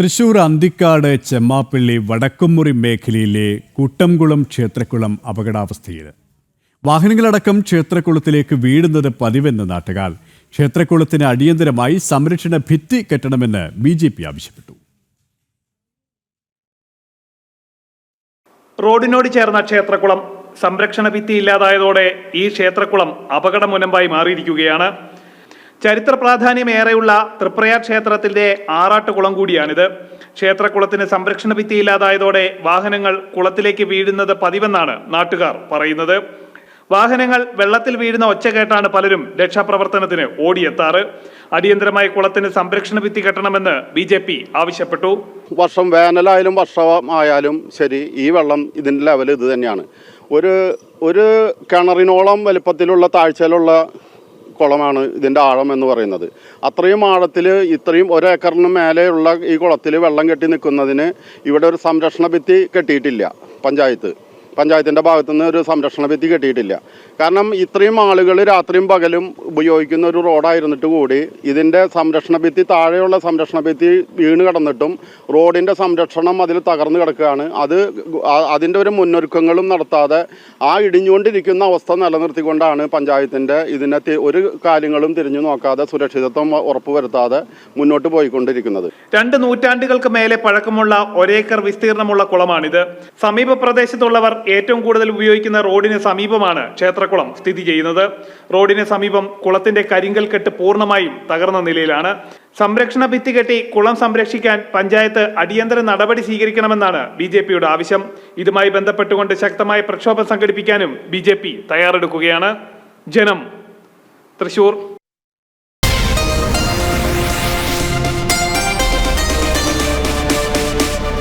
തൃശൂർ അന്തിക്കാട് ചെമ്മാപ്പള്ളി വടക്കുംമുറി മേഖലയിലെ കുട്ടംകുളം ക്ഷേത്രക്കുളം അപകടാവസ്ഥയിൽ. വാഹനങ്ങളടക്കം ക്ഷേത്രക്കുളത്തിലേക്ക് വീഴുന്നത് പതിവെന്ന് നാട്ടുകാർ. ക്ഷേത്രക്കുളത്തിന് അടിയന്തരമായി സംരക്ഷണ ഭിത്തി കെട്ടണമെന്ന് ബി ജെ പി ആവശ്യപ്പെട്ടു. റോഡിനോട് ചേർന്ന ക്ഷേത്രക്കുളം സംരക്ഷണ ഭിത്തി ഇല്ലാതായതോടെ ഈ ക്ഷേത്രക്കുളം അപകടമുനമ്പായി മാറിയിരിക്കുകയാണ്. ചരിത്ര പ്രാധാന്യമേറെയുള്ള തൃപ്രയാർ ക്ഷേത്രത്തിന്റെ ആറാട്ടുകുളം കൂടിയാണിത്. ക്ഷേത്രക്കുളത്തിന് സംരക്ഷണ ഭിത്തിയില്ലാതായതോടെ വാഹനങ്ങൾ കുളത്തിലേക്ക് വീഴുന്നത് പതിവെന്നാണ് നാട്ടുകാർ പറയുന്നത്. വാഹനങ്ങൾ വെള്ളത്തിൽ വീഴുന്ന ഒച്ച കേട്ടാണ് പലരും രക്ഷാപ്രവർത്തനത്തിന് ഓടിയെത്താറ്. അടിയന്തരമായി കുളത്തിന് സംരക്ഷണ ഭിത്തി കെട്ടണമെന്ന് ബി ജെ പി ആവശ്യപ്പെട്ടു. വർഷം വേനലായാലും വർഷമായാലും ശരി ഈ വെള്ളം ഇതിന്റെ ലെവൽ ഇത് തന്നെയാണ്. ഒരു ഒരു കിണറിനോളം വലിപ്പത്തിലുള്ള താഴ്ചയിലുള്ള കുളമാണ് ഇതിന്റെ ആഴം എന്ന് പറയുന്നത്. അത്രയും ആഴത്തിൽ ഇത്രയും ഒരേക്കറിന് മേലെയുള്ള ഈ കുളത്തിൽ വെള്ളം കെട്ടി നിൽക്കുന്നതിന് ഇവിടെ ഒരു സംരക്ഷണ ഭിത്തി കെട്ടിയിട്ടില്ല പഞ്ചായത്ത്. പഞ്ചായത്തിന്റെ ഭാഗത്തു നിന്ന് ഒരു സംരക്ഷണ ഭിത്തി കെട്ടിയിട്ടില്ല. കാരണം ഇത്രയും ആളുകൾ രാത്രിയും പകലും ഉപയോഗിക്കുന്ന ഒരു റോഡായിരുന്നിട്ട് കൂടി ഇതിന്റെ സംരക്ഷണ ഭിത്തി താഴെയുള്ള സംരക്ഷണ ഭിത്തി വീണ് കിടന്നിട്ടും റോഡിന്റെ സംരക്ഷണം അതിൽ തകർന്നു കിടക്കുകയാണ്. അത് അതിന്റെ ഒരു മുന്നൊരുക്കങ്ങളും നടത്താതെ ആ ഇടിഞ്ഞുകൊണ്ടിരിക്കുന്ന അവസ്ഥ നിലനിർത്തിക്കൊണ്ടാണ് പഞ്ചായത്തിന്റെ ഇതിനെ ഒരു കാര്യങ്ങളും തിരിഞ്ഞു നോക്കാതെ സുരക്ഷിതത്വം ഉറപ്പുവരുത്താതെ മുന്നോട്ട് പോയിക്കൊണ്ടിരിക്കുന്നത്. രണ്ട് നൂറ്റാണ്ടുകൾക്ക് മേലെ പഴക്കമുള്ള ഒരേക്കർ വിസ്തീർണമുള്ള കുളമാണിത്. സമീപ പ്രദേശത്തുള്ളവർ ഏറ്റവും കൂടുതൽ ഉപയോഗിക്കുന്ന റോഡിന് സമീപമാണ് ക്ഷേത്രക്കുളം സ്ഥിതി ചെയ്യുന്നത്. റോഡിന് സമീപം കുളത്തിന്റെ കരിങ്കൽ കെട്ട് പൂർണമായും തകർന്ന നിലയിലാണ്. സംരക്ഷണ ഭിത്തി കെട്ടി കുളം സംരക്ഷിക്കാൻ പഞ്ചായത്ത് അടിയന്തര നടപടി സ്വീകരിക്കണമെന്നാണ് ബി ജെ പിയുടെ ആവശ്യം. ഇതുമായി ബന്ധപ്പെട്ടുകൊണ്ട് ശക്തമായ പ്രക്ഷോഭം സംഘടിപ്പിക്കാനും ബി ജെ പി തയ്യാറെടുക്കുകയാണ്. ജനം തൃശൂർ.